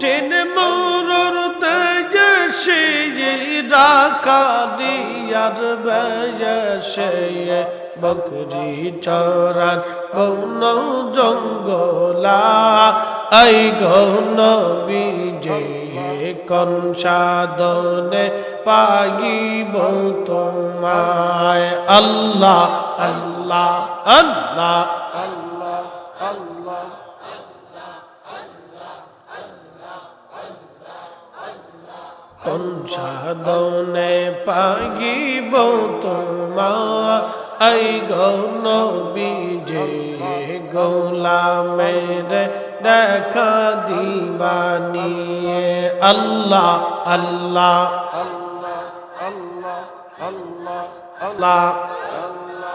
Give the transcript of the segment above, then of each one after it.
কঠিন মোরর তেজসে রাকারিয়ার বয়সে বকরি চরান বন জঙ্গলা। আই গৌন বিজে কন সাধনে পাগিব তোমায়? আল্লাহ আল্লাহ আল্লাহ আল্লাহ। কোন সাধনে পাগিব তোমা আই গৌন বিজে গোলামের দেখা দিবানিয়ে আল্লাহ আল্লাহ আল্লাহ আল্লাহ আল্লাহ আল্লাহ আল্লাহ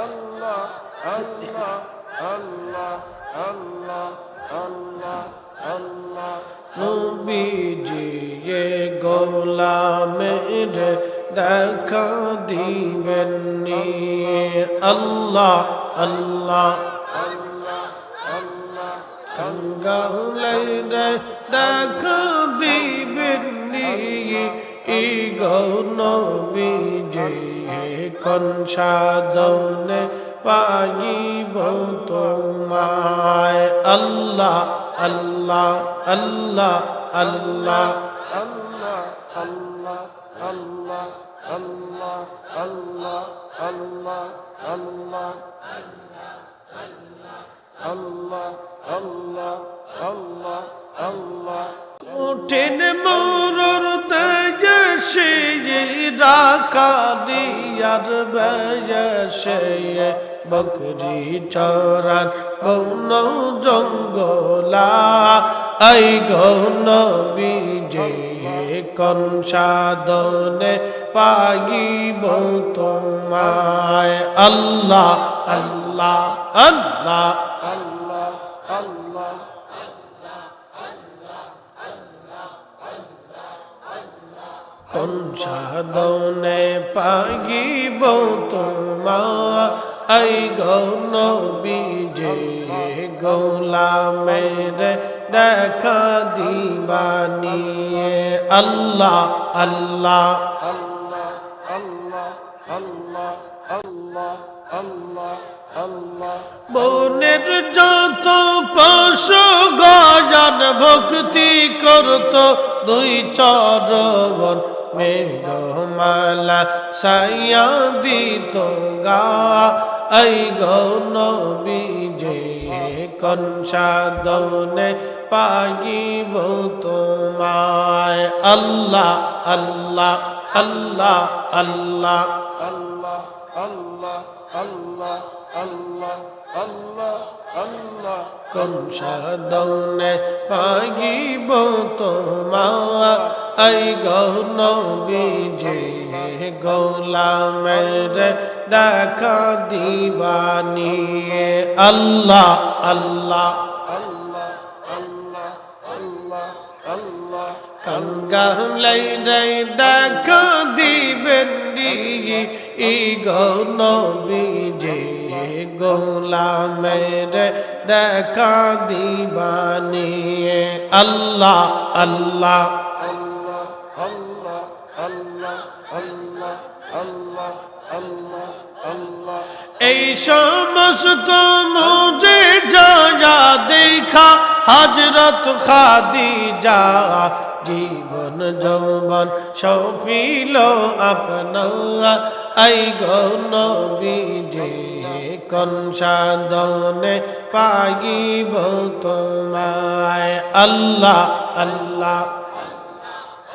আল্লাহ আল্লাহ আল্লাহ আল্লাহ আল্লাহ আল্লাহ নবীজিয়ে গোলামের দেখা দিবেন আল্লাহ আল্লাহ কঙ্গালের দেখা দিবেন ই গৌনবীজিয়ে কনসাদনে পাইব তোমায়? আল্লাহ আল্লাহ আল্লাহ আল্লাহ আল্লাহ। আল্লাহ আল্লাহ আল্লাহ আল্লাহ আল্লাহ আল্লাহ আল্লাহ আল্লাহ আল্লাহ আল্লাহ কঠিন মোরর তেজসে রাকারিয়ার বয়সে বকরি চরান বন জঙ্গলা আই গৌন বিজে কন সাধনে পাগিব তোমায় আল্লাহ আল্লাহ আল্লাহ সাধনে পাগিব তোমা আই গৌন বিজে গোলামের দেখা দিবানিয়ে আল্লাহ আল্লাহ। আল্লাহ আল্লাহ আল্লাহ যত পশু গজন ভক্তি করত দুই চরবন মেঘমালা সাইয়া দিত গা আই গৌন বিজে কন সাধনে পাইব তোমায় আল্লাহ আল্লাহ আল্লাহ আল্লাহ আল্লাহ। আল্লাহ আল্লাহ আল্লাহ আল্লাহ আল্লাহ কোন সাধনে পাইব তোমা আই গৌন বিজে গোলামের দেখা দিবানিয়ে আল্লাহ আল্লাহ। কঙ্গালাই দেখা দিবেন ইগো নবী যে গোলামের দেখা দিবানিয়ে আল্লাহ আল্লাহ। এই সমস্ত মজে যা দেখা হজরত খাদি যা জীবন যৌবন সৌপিল আপনা আই গৌন বিজে কন সাধনে পাগিব তোমায়? আল্লাহ আল্লাহ।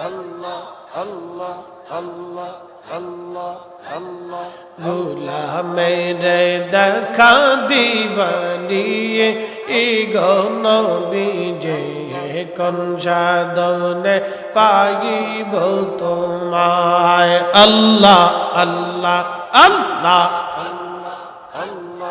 আল্লাহ আল্লাহ আল্লাহ আল্লাহ আল্লাহ গোলামের দেখা দিবানিয়ে ই গণ বিজে কন সাধনে পাইব তোমায়। আল্লাহ আল্লাহ আল্লাহ আল্লাহ আল্লাহ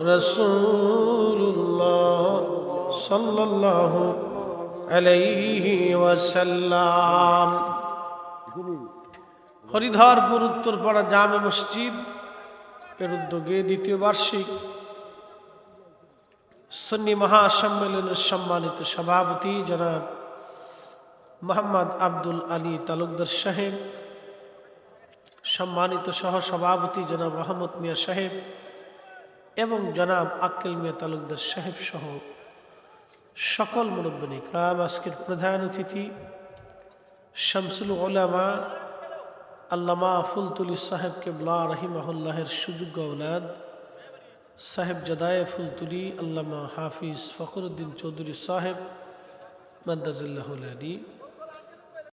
রসুল্লাহ সাল্লাহ আলাইহি ওয়াসাল্লাম। হরিধরপুর উত্তরপাড়া জামে মসজিদ এর উদ্যোগে দ্বিতীয় বার্ষিক সন্নি মহাসম্মেলনের সম্মানিত সভাপতি জনাব মোহাম্মদ আব্দুল আলী তালুকদার সাহেব, সম্মানিত সহসভাপতি জনাব রহমত মিয়া সাহেব এবং জনাব আক্কেল মিয়া তালুকদার সাহেব সহ সকল মুরব্বিনী ক্রাম আজকের প্রধান অতিথি, শামসুল ওলামা আল্লামা ফুলতুলি সাহেব কেবলা রহিমাহুল্লাহের সুযোগ্য ঔলাদ সাহেব জাদায় ফুলতুলি, আল্লামা হাফিজ ফখরুদ্দিন চৌধুরী সাহেব মাদ্দাজুল্লাহ আলী।